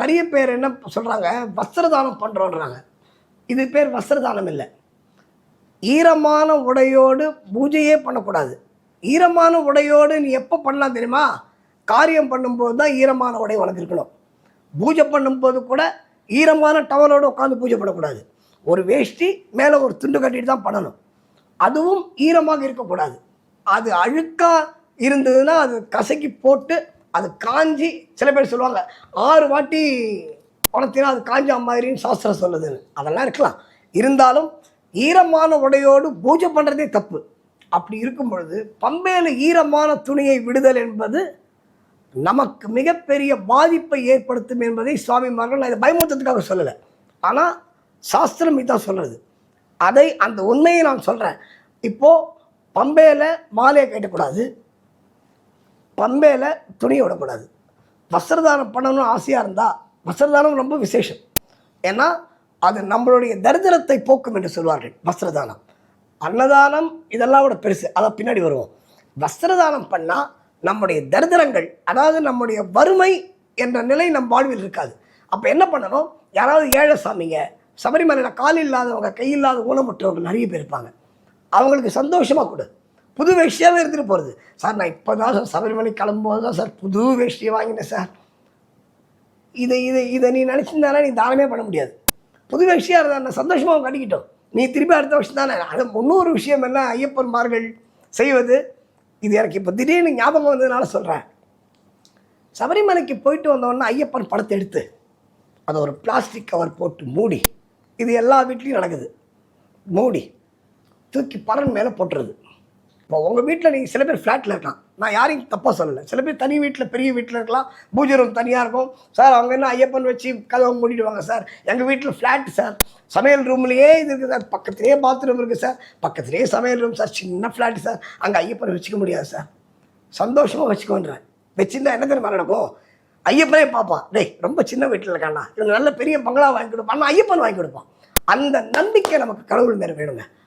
நிறைய பேர் என்ன சொல்கிறாங்க வஸ்திரதானம் பண்ணுறோன்றாங்க இது பேர் வஸ்திரதானம் இல்லை. ஈரமான உடையோடு பூஜையே பண்ணக்கூடாது. ஈரமான உடையோடு நீ எப்போ பண்ணலாம் தெரியுமா? காரியம் பண்ணும்போது தான் ஈரமான உடை உனக்கு இருக்கணும் பூஜை பண்ணும்போது கூட ஈரமான டவலோடு உட்காந்து பூஜை பண்ணக்கூடாது. ஒரு வேஷ்டி மேலே ஒரு துண்டு கட்டிட்டு தான் பண்ணணும். அதுவும் ஈரமாக இருக்கக்கூடாது. அது அழுக்காக இருந்ததுன்னா அது கசக்கி போட்டு அது காஞ்சி சில பேர் சொல்லுவாங்க ஆறு வாட்டி உணர்த்தினா அது காஞ்சா மாதிரின்னு சாஸ்திரம் சொல்லுதுன்னு அதெல்லாம் இருக்கலாம். இருந்தாலும் ஈரமான உடையோடு பூஜை பண்ணுறதே தப்பு. அப்படி இருக்கும் பொழுது பம்பையில் ஈரமான துணியை விடுதல் என்பது நமக்கு மிகப்பெரிய பாதிப்பை ஏற்படுத்தும் என்பதை சுவாமிமார்கள் நான் இதை பயமுத்தத்துக்காக சொல்லலை. ஆனால் சாஸ்திரம் இதான் சொல்கிறது அதை அந்த உண்மையை நான் சொல்கிறேன் இப்போது பம்பையில் மாலையை கட்டக்கூடாது. பம்பையில் துணியை விடக்கூடாது. வஸ்திரதானம் பண்ணணும்னு ஆசையாக இருந்தால் வஸ்திரதானம் ரொம்ப விசேஷம். ஏன்னா அது நம்மளுடைய தரித்திரத்தை போக்கும் என்று சொல்வார்கள் வஸ்திரதானம். அன்னதானம் இதெல்லாம் விட பெருசு அதை பின்னாடி வருவோம். வஸ்திரதானம் பண்ணால் நம்முடைய தரித்திரங்கள் அதாவது நம்முடைய வறுமை என்ற நிலை நம் வாழ்வில் இருக்காது. அப்போ என்ன பண்ணணும்? யாராவது ஏழை சாமிங்க சபரிமலையில் கால் இல்லாதவங்க கை இல்லாத ஊனமுற்றவங்க நிறைய பேர் இருப்பாங்க. அவங்களுக்கு சந்தோஷமாக கொடு. புது வேஷ்டியாகவே இருந்துட்டு போகிறது சார் நான் இப்போ தான் சார் சபரிமலை கிளம்பும்போது தான் சார் புது வேஷ்டியை வாங்கினேன் சார். இதை இதை இதை நீ நினச்சிருந்தானா நீ தானமே பண்ண முடியாது. புது வேஷ்டியாக இருந்தா நான் சந்தோஷமாக கட்டிக்கிட்டோம். நீ திருப்பி அடுத்த வருஷம் தானே? அது முன்னூறு விஷயம் என்ன ஐயப்பன்மார்கள் செய்வது? இது எனக்கு இப்போ திடீர்னு ஞாபகம் வந்ததுனால சொல்கிறேன் சபரிமலைக்கு போயிட்டு வந்தோடனே ஐயப்பன் படத்தை எடுத்து அதை ஒரு பிளாஸ்டிக் கவர் போட்டு மூடி இது எல்லா வீட்லேயும் நடக்குது. மூடி தூக்கி பறன் மேலே போட்டுறது இப்போ உங்கள் வீட்டில் நீங்கள் சில பேர் ஃப்ளாட்டில் இருக்கலாம். நான் யாரையும் தப்பாக சொல்லலை. சில பேர் தனி வீட்டில் பெரிய வீட்டில் இருக்கலாம். பூஜை ரூம் தனியாக இருக்கும். சார் அவங்க என்ன ஐயப்பன் வச்சு கதவை மூடிடுவாங்க சார்? எங்கள் வீட்டில் ஃப்ளாட் சார். சமையல் ரூம்லேயே இது இருக்குது சார். பக்கத்துலேயே பாத்ரூம் இருக்குது சார். பக்கத்துலேயே சமையல் ரூம் சார். சின்ன ஃப்ளாட் சார். அங்கே ஐயப்பனை வச்சுக்க முடியாது சார். சந்தோஷமாக வச்சுக்கோன்றேன். வச்சிருந்தா என்ன தெரியுமா நடக்கும்? ஐயப்பனே பார்ப்பான். டேய் ரொம்ப சின்ன வீட்டில் இருக்காண்ணா இவங்க நல்ல பெரிய பங்களா வாங்கி கொடுப்பான். ஐயப்பன் வாங்கி கொடுப்பான் அந்த நம்பிக்கை நமக்கு கடவுள் மேலே வேணுங்க.